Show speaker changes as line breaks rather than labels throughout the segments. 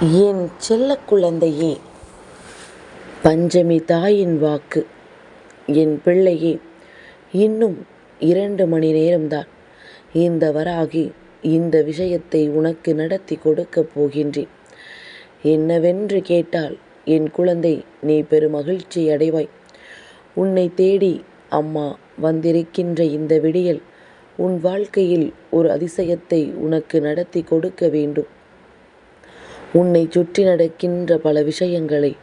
என் செல்ல குழந்தையே பஞ்சமி தாயின் வாக்கு. என் பிள்ளையே இன்னும் இரண்டு மணி நேரம்தான். இந்த வராகி இந்த விஷயத்தை உனக்கு நடத்தி கொடுக்கப் போகின்றேன். என்னவென்று கேட்டால் என் குழந்தை நீ பெருமகிழ்ச்சி அடைவாய். உன்னை தேடி அம்மா வந்திருக்கின்ற இந்த விடியல் உன் வாழ்க்கையில் ஒரு அதிசயத்தை உனக்கு நடத்தி கொடுக்க வேண்டும். உன்னை சுற்றி நடக்கின்ற பல விஷயங்களை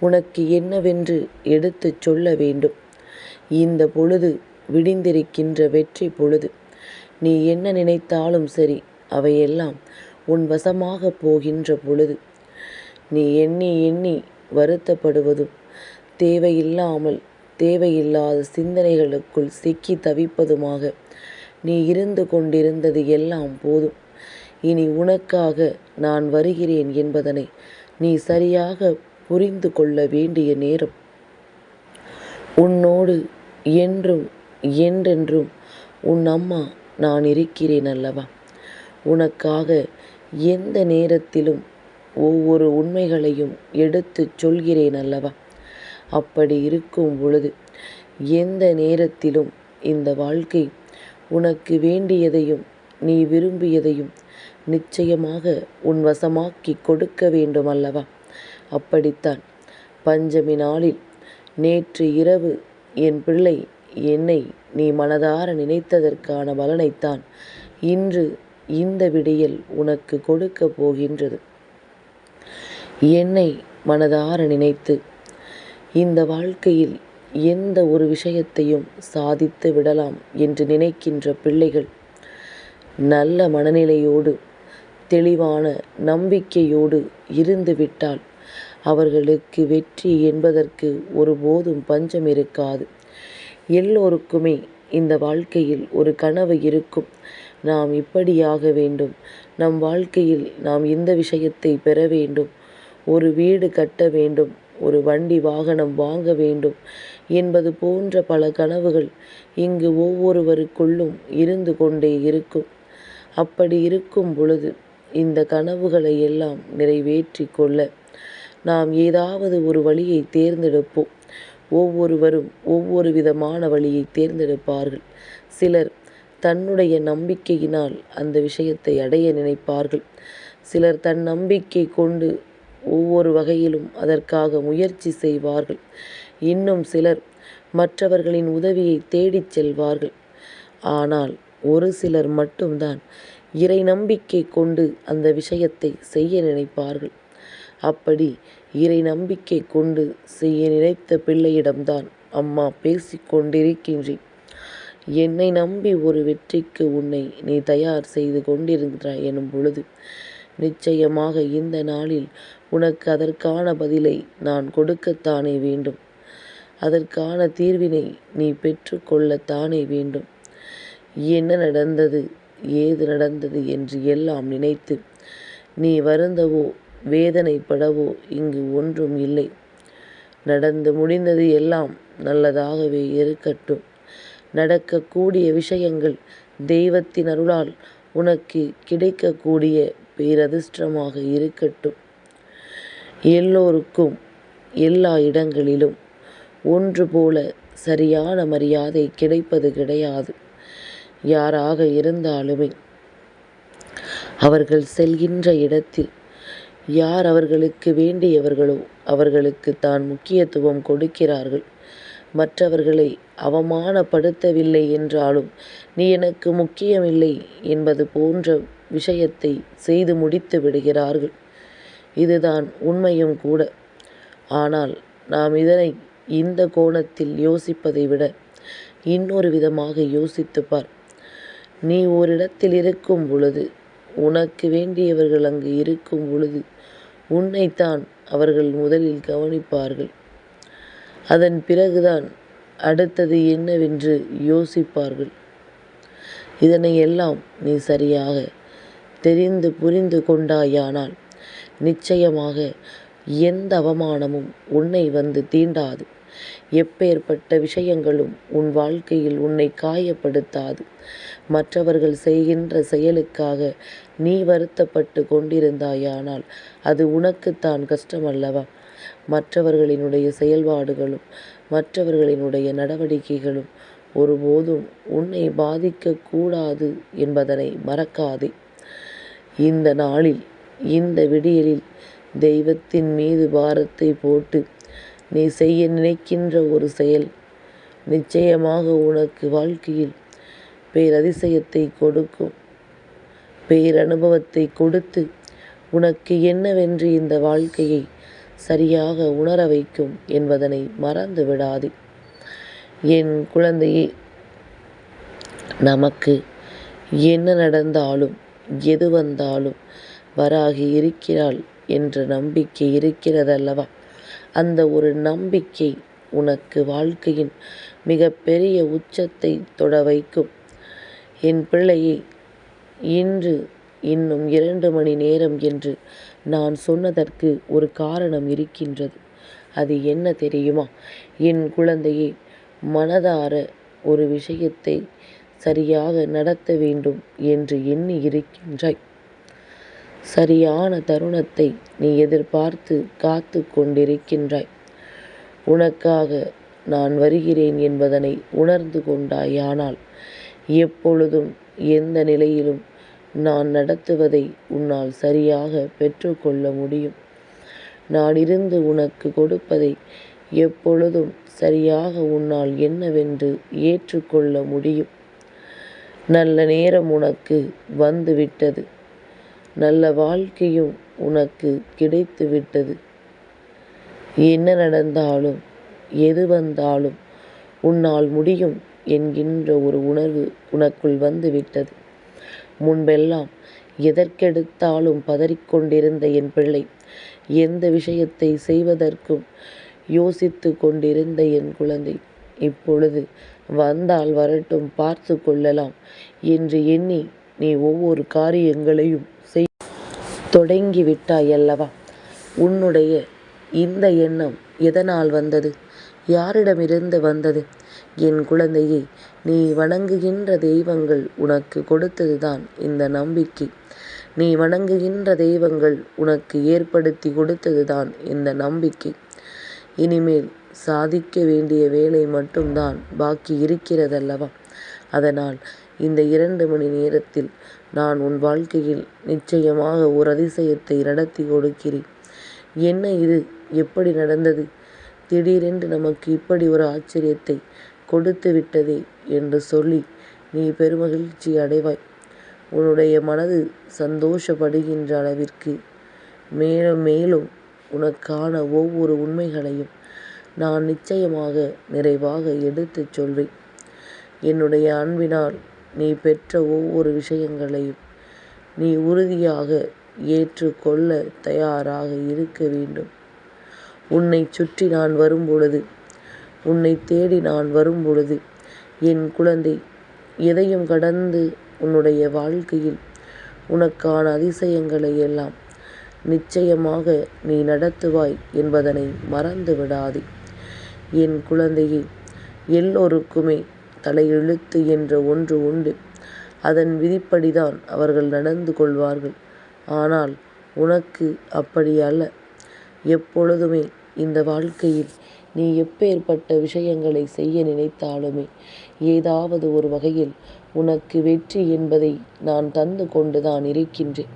உனக்கு என்னவென்று எடுத்துச் சொல்ல வேண்டும். இந்த பொழுது விடிந்திருக்கின்ற வெற்றி பொழுது. நீ என்ன நினைத்தாலும் சரி அவையெல்லாம் உன் வசமாக போகின்ற பொழுது. நீ எண்ணி எண்ணி வருத்தப்படுவதும் தேவையில்லாமல் தேவையில்லாத சிந்தனைகளுக்குள் சிக்கி தவிப்பதுமாக நீ இருந்து கொண்டிருந்தது எல்லாம் போதும். இனி உனக்காக நான் வருகிறேன் என்பதனை நீ சரியாக புரிந்து கொள்ள வேண்டிய நேரம். உன்னோடு என்றும் என்றென்றும் உன் அம்மா நான் இருக்கிறேன் அல்லவா? உனக்காக எந்த நேரத்திலும் ஒவ்வொரு உண்மைகளையும் எடுத்துச் சொல்கிறேன் அல்லவா? அப்படி இருக்கும் பொழுது எந்த நேரத்திலும் இந்த வாழ்க்கை உனக்கு வேண்டியதையும் நீ விரும்பியதையும் நிச்சயமாக உன் வசமாக்கி கொடுக்க வேண்டும் அல்லவா அப்படித்தான். பஞ்சமி நாளில் நேற்று இரவு என் பிள்ளை என்னை நீ மனதார நினைத்ததற்கான பலனைத்தான் இன்று இந்த விடியல் உனக்கு கொடுக்கப் போகின்றது. என்னை மனதார நினைத்து இந்த வாழ்க்கையில் எந்த ஒரு விஷயத்தையும் சாதித்து விடலாம் என்று நினைக்கின்ற பிள்ளைகள் நல்ல மனநிலையோடு தெளிவான நம்பிக்கையோடு இருந்துவிட்டால் அவர்களுக்கு வெற்றி என்பதற்கு ஒருபோதும் பஞ்சம் இருக்காது. எல்லோருக்குமே இந்த வாழ்க்கையில் ஒரு கனவு இருக்கும். நாம் இப்படியாக வேண்டும். நம் வாழ்க்கையில் நாம் இந்த விஷயத்தை பெற வேண்டும். ஒரு வீடு கட்ட வேண்டும். ஒரு வண்டி வாகனம் வாங்க வேண்டும் என்பது போன்ற பல கனவுகள் இங்கு ஒவ்வொருவருக்குள்ளும் இருந்து கொண்டே இருக்கும். அப்படி இருக்கும் பொழுது இந்த கனவுகளை எல்லாம் நிறைவேற்றி கொள்ள நாம் ஏதாவது ஒரு வழியை தேர்ந்தெடுப்போம். ஒவ்வொருவரும் ஒவ்வொரு விதமான வழியை தேர்ந்தெடுப்பார்கள். சிலர் தன்னுடைய நம்பிக்கையினால் அந்த விஷயத்தை அடைய நினைப்பார்கள். சிலர் தன் நம்பிக்கை கொண்டு ஒவ்வொரு வகையிலும் அதற்காக முயற்சி செய்வார்கள். இன்னும் சிலர் மற்றவர்களின் உதவியை தேடிச் செல்வார்கள். ஆனால் ஒரு சிலர் மட்டும்தான் இறை நம்பிக்கை கொண்டு அந்த விஷயத்தை செய்ய நினைப்பார்கள். அப்படி இறை நம்பிக்கை கொண்டு செய்ய நினைத்த பிள்ளையிடம்தான் அம்மா பேசி கொண்டிருக்கின்றேன். என்னை நம்பி ஒரு வெற்றிக்கு உன்னை நீ தயார் செய்து கொண்டிருக்கிறாய் எனும் பொழுது நிச்சயமாக இந்த நாளில் உனக்கு அதற்கான பதிலை நான் கொடுக்கத்தானே வேண்டும். அதற்கான தீர்வினை நீ பெற்றுக்கொள்ளத்தானே வேண்டும். என்ன நடந்தது? ஏது நடந்தது என்று எல்லாம் நினைத்து நீ வருந்தவோ வேதனைப்படவோ இங்கு ஒன்றும் இல்லை. நடந்து முடிந்தது எல்லாம் நல்லதாகவே இருக்கட்டும். நடக்கக்கூடிய விஷயங்கள் தெய்வத்தின் அருளால் உனக்கு கிடைக்கக்கூடிய பேரதிர்ஷ்டமாக இருக்கட்டும். எல்லோருக்கும் எல்லா இடங்களிலும் ஒன்று போல சரியான மரியாதை கிடைப்பது கிடையாது. யாராக இருந்தாலுமே அவர்கள் செல்கின்ற இடத்தில் யார் அவர்களுக்கு வேண்டியவர்களோ அவர்களுக்கு தான் முக்கியத்துவம் கொடுக்கிறார்கள். மற்றவர்களை அவமானப்படுத்தவில்லை என்றாலும் நீ எனக்கு முக்கியமில்லை என்பது போன்ற விஷயத்தை செய்து முடித்து விடுகிறார்கள். இதுதான் உண்மையும் கூட. ஆனால் நாம் இதனை இந்த கோணத்தில் யோசிப்பதை விட இன்னொரு விதமாக யோசித்துப்பார் நீ ஓரிடத்தில் இருக்கும் பொழுது உனக்கு வேண்டியவர்கள் அங்கு இருக்கும் பொழுது உன்னைத்தான் அவர்கள் முதலில் கவனிப்பார்கள். அதன் பிறகுதான் அடுத்தது என்னவென்று யோசிப்பார்கள். இதனை எல்லாம் நீ சரியாக தெரிந்து புரிந்து கொண்டாயானால் நிச்சயமாக எந்த அவமானமும் உன்னை வந்து தீண்டாது. எப்பேற்பட்ட விஷயங்களும் உன் வாழ்க்கையில் உன்னை காயப்படுத்தாது. மற்றவர்கள் செய்கின்ற செயலுக்காக நீ வருத்தப்பட்டு கொண்டிருந்தாயானால் அது உனக்குத்தான் கஷ்டமல்லவா? மற்றவர்களினுடைய செயல்பாடுகளும் மற்றவர்களினுடைய நடவடிக்கைகளும் ஒருபோதும் உன்னை பாதிக்கக்கூடாது என்பதனை மறக்காதே. இந்த நாளில் இந்த விடியலில் தெய்வத்தின் மீது பாரத்தை போட்டு நீ செய்ய நினைக்கின்ற ஒரு செயல் நிச்சயமாக உனக்கு வாழ்க்கையில் பேரதிசயத்தை கொடுக்கும். பேரனுபவத்தை கொடுத்து உனக்கு என்னவென்று இந்த வாழ்க்கையை சரியாக உணர வைக்கும் என்பதனை மறந்து விடாதே. என் குழந்தையே நமக்கு என்ன நடந்தாலும் எது வந்தாலும் வராகி இருக்கிறாள் என்ற நம்பிக்கை இருக்கிறதல்லவா? அந்த ஒரு நம்பிக்கை உனக்கு வாழ்க்கையின் மிகப்பெரிய உச்சத்தை தொட வைக்கும். என் பிள்ளையே இன்று இன்னும் இரண்டு மணி நேரம் என்று நான் சொன்னதற்கு ஒரு காரணம் இருக்கின்றது. அது என்ன தெரியுமா? என் குழந்தையே மனதார ஒரு விஷயத்தை சரியாக நடத்த வேண்டும் என்று எண்ணி இருக்கின்றாய். சரியான தருணத்தை நீ எதிர்பார்த்து காத்து கொண்டிருக்கின்றாய். உனக்காக நான் வருகிறேன் என்பதனை உணர்ந்து கொண்டாயானால் எப்பொழுதும் எந்த நிலையிலும் நான் நடத்துவதை உன்னால் சரியாக பெற்றுக்கொள்ள முடியும். நான் இருந்து உனக்கு கொடுப்பதை எப்பொழுதும் சரியாக உன்னால் என்னவென்று ஏற்றுக்கொள்ள முடியும். நல்ல நேரம் உனக்கு வந்துவிட்டது. நல்ல வாழ்க்கையும் உனக்கு கிடைத்து விட்டது என்ன நடந்தாலும் எது வந்தாலும் உன்னால் முடியும். என்கின்ற ஒரு உணர்வு உனக்குள் வந்து விட்டது முன்பெல்லாம் எதற்கெடுத்தாலும் பதறிக்கொண்டிருந்த என் பிள்ளை எந்த விஷயத்தை செய்வதற்கும் யோசித்து கொண்டிருந்த என் குழந்தை இப்பொழுது வந்தால் வரட்டும் பார்த்து கொள்ளலாம் என்று எண்ணி நீ ஒவ்வொரு காரியங்களையும் செய். தொடங்கி விட்டாயல்லவா உன்னுடைய இந்த எண்ணம் எதனால் வந்தது? யாரிடமிருந்து வந்தது? என் குழந்தையே நீ வணங்குகின்ற தெய்வங்கள் உனக்கு கொடுத்ததுதான் இந்த நம்பிக்கை. நீ வணங்குகின்ற தெய்வங்கள் உனக்கு ஏற்படுத்தி கொடுத்ததுதான் இந்த நம்பிக்கை. இனிமேல் சாதிக்க வேண்டிய வேலை மட்டும்தான் பாக்கி இருக்கிறதல்லவா? அதனால் இந்த இரண்டு மணி நேரத்தில் நான் உன் வாழ்க்கையில் நிச்சயமாக ஒரு அதிசயத்தை நடத்தி கொடுக்கிறேன். என்ன இது? எப்படி நடந்தது? திடீரென்று நமக்கு இப்படி ஒரு ஆச்சரியத்தை கொடுத்து விட்டதே என்று சொல்லி நீ பெருமகிழ்ச்சி அடைவாய். உன்னுடைய மனது சந்தோஷப்படுகின்ற அளவிற்கு மேலும் மேலும் உனக்கான ஒவ்வொரு உண்மைகளையும் நான் நிச்சயமாக நிறைவாக எடுத்துச் சொல்வேன். என்னுடைய அன்பினால் நீ பெற்ற ஒவ்வொரு விஷயங்களையும் நீ உறுதியாக ஏற்றுக்கொள்ள தயாராக இருக்க வேண்டும். உன்னை சுற்றி நான் வரும்பொழுது உன்னை தேடி நான் வரும்பொழுது என் குழந்தை எதையும் கடந்து உன்னுடைய வாழ்க்கையில் உனக்கான அதிசயங்களை எல்லாம் நிச்சயமாக நீ நடத்துவாய் என்பதனை மறந்து விடாதே என் குழந்தையே எல்லோருக்குமே தலையெழுத்து என்ற ஒன்று உண்டு. அதன் விதிப்படிதான் அவர்கள் நடந்து கொள்வார்கள். ஆனால் உனக்கு அப்படி அல்ல. எப்பொழுதுமே இந்த வாழ்க்கையில் நீ எப்பேற்பட்ட விஷயங்களை செய்ய நினைத்தாலுமே ஏதாவது ஒரு வகையில் உனக்கு வெற்றி என்பதை நான் தந்து கொண்டுதான் இருக்கின்றேன்.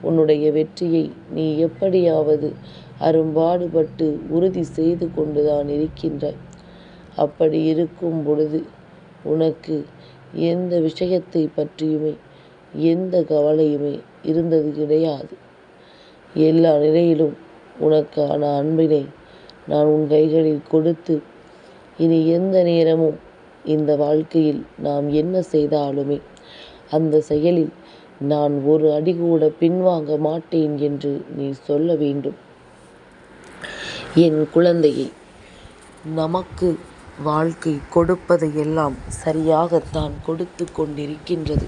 உன்னுடைய வெற்றியை நீ எப்படியாவது அரும்பாடுபட்டு உறுதி செய்து கொண்டுதான் இருக்கின்றாய். அப்படி இருக்கும் பொழுது உனக்கு எந்த விஷயத்தை பற்றியுமே எந்த கவலையுமே இருந்தது கிடையாது. எல்லா நிலையிலும் உனக்கான அன்பினை நான் உன் கைகளில் கொடுத்து இனி எந்த நேரமும் இந்த வாழ்க்கையில் நாம் என்ன செய்தாலுமே அந்த செயலில் நான் ஒரு அடி கூட பின்வாங்க மாட்டேன் என்று நீ சொல்ல வேண்டும். என் குழந்தையை நமக்கு வாழ்க்கை கொடுப்பதையெல்லாம் சரியாகத்தான் கொடுத்து கொண்டிருக்கின்றது.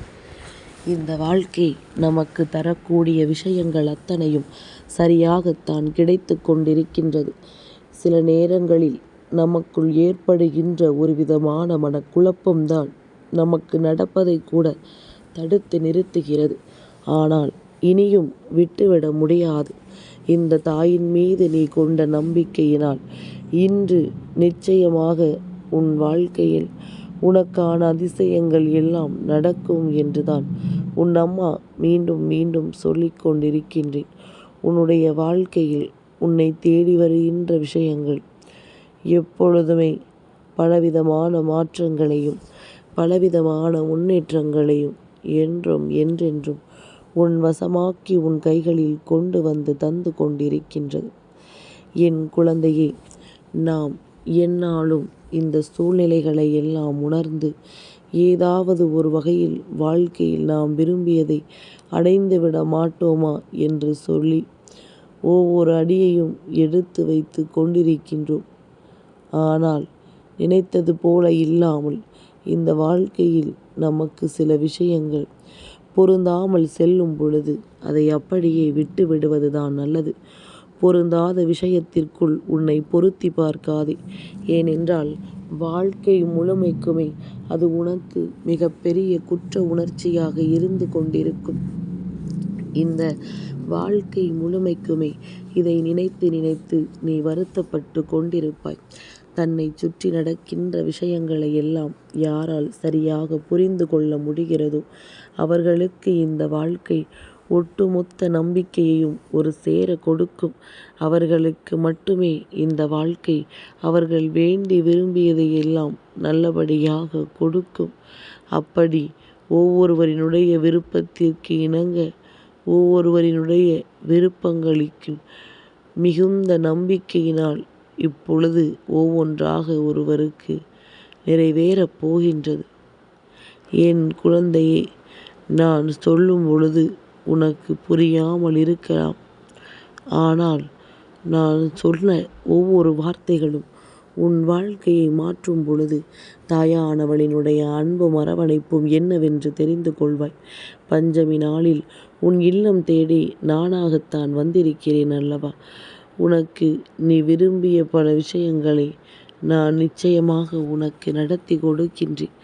இந்த வாழ்க்கை நமக்கு தரக்கூடிய விஷயங்கள் அத்தனையும் சரியாகத்தான் கிடைத்து கொண்டிருக்கின்றது. சில நேரங்களில் நமக்குள் ஏற்படுகின்ற ஒரு விதமான மனக்குழப்பம்தான் நமக்கு நடப்பதை கூட தடுத்து நிறுத்துகிறது. ஆனால் இனியும் விட்டுவிட முடியாது. இந்த தாயின் மீது நீ கொண்ட நம்பிக்கையினால் இன்று நிச்சயமாக உன் வாழ்க்கையில் உனக்கான அதிசயங்கள் எல்லாம் நடக்கும் என்றுதான் உன் அம்மா மீண்டும் மீண்டும் சொல்லிக் கொண்டிருக்கின்றேன். உன்னுடைய வாழ்க்கையில் உன்னை தேடி வருகின்ற விஷயங்கள். எப்பொழுதுமே பலவிதமான மாற்றங்களையும் பலவிதமான முன்னேற்றங்களையும் என்றும் என்றென்றும் உன் வசமாக்கி உன் கைகளில் கொண்டு வந்து தந்து கொண்டிருக்கின்றது. என் குழந்தையே நாம் என்னாலும் இந்த சூழ்நிலைகளை எல்லாம் உணர்ந்து ஏதாவது ஒரு வகையில் வாழ்க்கையில் நாம் விரும்பியதை அடைந்துவிட மாட்டோமா என்று சொல்லி ஒவ்வொரு அடியையும் எடுத்து வைத்து கொண்டிருக்கின்றோம். ஆனால் நினைத்தது போல இல்லாமல் இந்த வாழ்க்கையில் நமக்கு சில விஷயங்கள் பொருந்தாமல் செல்லும் பொழுது அதை அப்படியே விட்டு விடுவதுதான் நல்லது. பொருந்தாத விஷயத்திற்குள் உன்னை பொருத்தி பார்க்காதே. ஏனென்றால் வாழ்க்கை முழுமைக்குமே அது உனக்கு மிகப்பெரிய குற்ற உணர்ச்சியாக இருந்து கொண்டிருக்கும். இந்த வாழ்க்கை முழுமைக்குமே இதை நினைத்து நினைத்து நீ வருத்தப்பட்டு கொண்டிருப்பாய். தன்னை சுற்றி நடக்கின்ற விஷயங்களை எல்லாம் யாரால் சரியாக புரிந்து கொள்ள முடிகிறதோ அவர்களுக்கு இந்த வாழ்க்கை ஒட்டுமொத்த நம்பிக்கையையும் ஒரு சேர கொடுக்கும். அவர்களுக்கு மட்டுமே இந்த வாழ்க்கை அவர்கள் வேண்டி விரும்பியதை எல்லாம் நல்லபடியாக கொடுக்கும். அப்படி ஒவ்வொருவரினுடைய விருப்பத்திற்கு இணங்க ஒவ்வொருவரினுடைய விருப்பங்களுக்கு மிகுந்த நம்பிக்கையினால் இப்பொழுது ஒவ்வொன்றாக ஒருவருக்கு நிறைவேறப் போகின்றது. என் குழந்தையே நான் சொல்லும் பொழுது உனக்கு புரியாமல் இருக்கலாம். ஆனால் நான் சொன்ன ஒவ்வொரு வார்த்தைகளும் உன் வாழ்க்கையை மாற்றும் பொழுது தாயானவளினுடைய அன்பும் அரவணைப்பும் என்னவென்று தெரிந்து கொள்வாய். பஞ்சமி நாளில் உன் இல்லம் தேடி நானாகத்தான் வந்திருக்கிறேன் அல்லவா? உனக்கு நீ விரும்பிய பல விஷயங்களை நான் நிச்சயமாக உனக்கு நடத்தி கொடுக்கின்றேன்.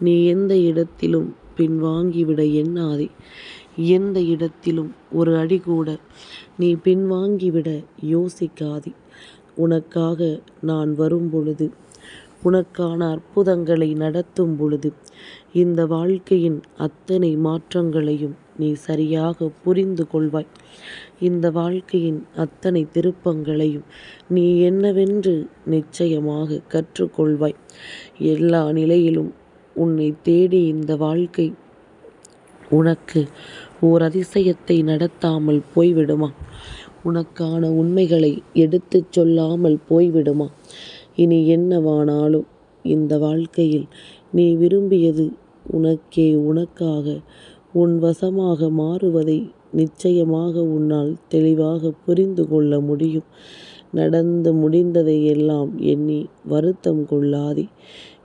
நீ எந்த இடத்திலும் பின்வாங்கிவிட எண்ணாதே. எந்த இடத்திலும் ஒரு அடி கூட நீ பின்வாங்கிவிட யோசிக்காதே. உனக்காக நான் வரும் பொழுது உனக்கான அற்புதங்களை நடத்தும் பொழுது இந்த வாழ்க்கையின் அத்தனை மாற்றங்களையும் நீ சரியாக புரிந்து கொள்வாய். இந்த வாழ்க்கையின் அத்தனை திருப்பங்களையும் நீ என்னவென்று நிச்சயமாக கற்றுக்கொள்வாய். எல்லா நிலையிலும் உன்னை தேடி இந்த வாழ்க்கை உனக்கு ஓர் அதிசயத்தை நடத்தாமல் போய்விடுமா? உனக்கான உண்மைகளை எடுத்துச் சொல்லாமல் போய்விடுமா? இனி என்னவானாலும் இந்த வாழ்க்கையில் நீ விரும்பியது உனக்கே உனக்காக உன் வசமாக மாறுவதை நிச்சயமாக உன்னால் தெளிவாக புரிந்து கொள்ள முடியும். நடந்து முடிந்ததை எல்லாம் எண்ணி வருத்தம் கொள்ளாதே.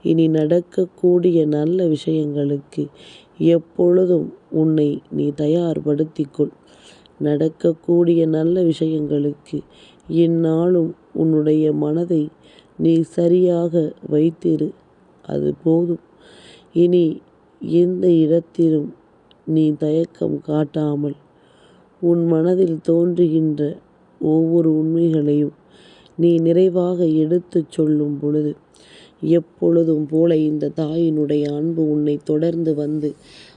இனி நடக்கக்கூடிய நல்ல விஷயங்களுக்கு எப்பொழுதும் உன்னை நீ தயார்படுத்திக்கொள். நடக்கக்கூடிய நல்ல விஷயங்களுக்கு எந்நாளும் உன்னுடைய மனதை நீ சரியாக வைத்திரு. அது போதும். இனி எந்த இடத்திலும் நீ தயக்கம் காட்டாமல் உன் மனதில் தோன்றுகின்ற ஒவ்வொரு உண்மைகளையும் நீ நிறைவாக எடுத்துச் சொல்லும் பொழுது எப்பொழுதும் போல இந்த தாயினுடைய அன்பு உன்னை தொடர்ந்து வந்து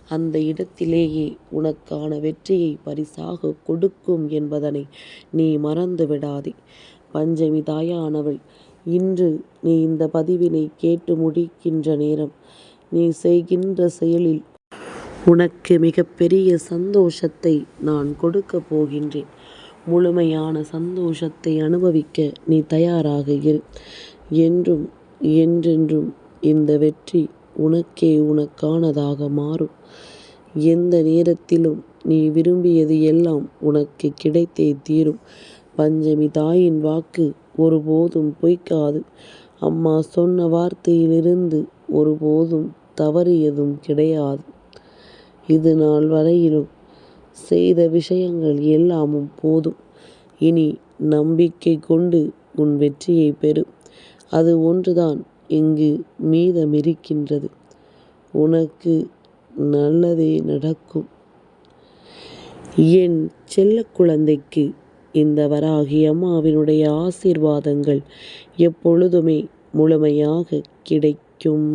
அந்த இடத்திலேயே உனக்கான வெற்றியை பரிசாக கொடுக்கும் என்பதனை நீ மறந்து விடாதே. பஞ்சமி தாயானவள் இன்று நீ இந்த பதிவினை கேட்டு முடிக்கின்ற நேரம் நீ செய்கின்ற செயலில் உனக்கு மிகப்பெரிய சந்தோஷத்தை நான் கொடுக்கப் போகின்றேன். முழுமையான சந்தோஷத்தை அனுபவிக்க நீ தயாராக இரு. என்றும் என்றென்றும் இந்த வெற்றி உனக்கே உனக்கானதாக மாறும். எந்த நேரத்திலும் நீ விரும்பியது எல்லாம் உனக்கு கிடைத்தே தீரும். பஞ்சமி தாயின் வாக்கு ஒருபோதும் பொய்க்காது. அம்மா சொன்ன வார்த்தையிலிருந்து ஒருபோதும் தவறியதும் கிடையாது. இது நாள் வரையிலும் செய்த விஷயங்கள் எல்லாமும் போதும். இனி நம்பிக்கை கொண்டு உன் வெற்றியை பெறு. அது ஒன்றுதான் இங்கு மீதமிருக்கின்றது. உனக்கு நல்லதே நடக்கும். என் செல்ல குழந்தைக்கு இந்த வராகி அம்மாவினுடைய ஆசீர்வாதங்கள் எப்பொழுதுமே முழுமையாக கிடைக்கும்.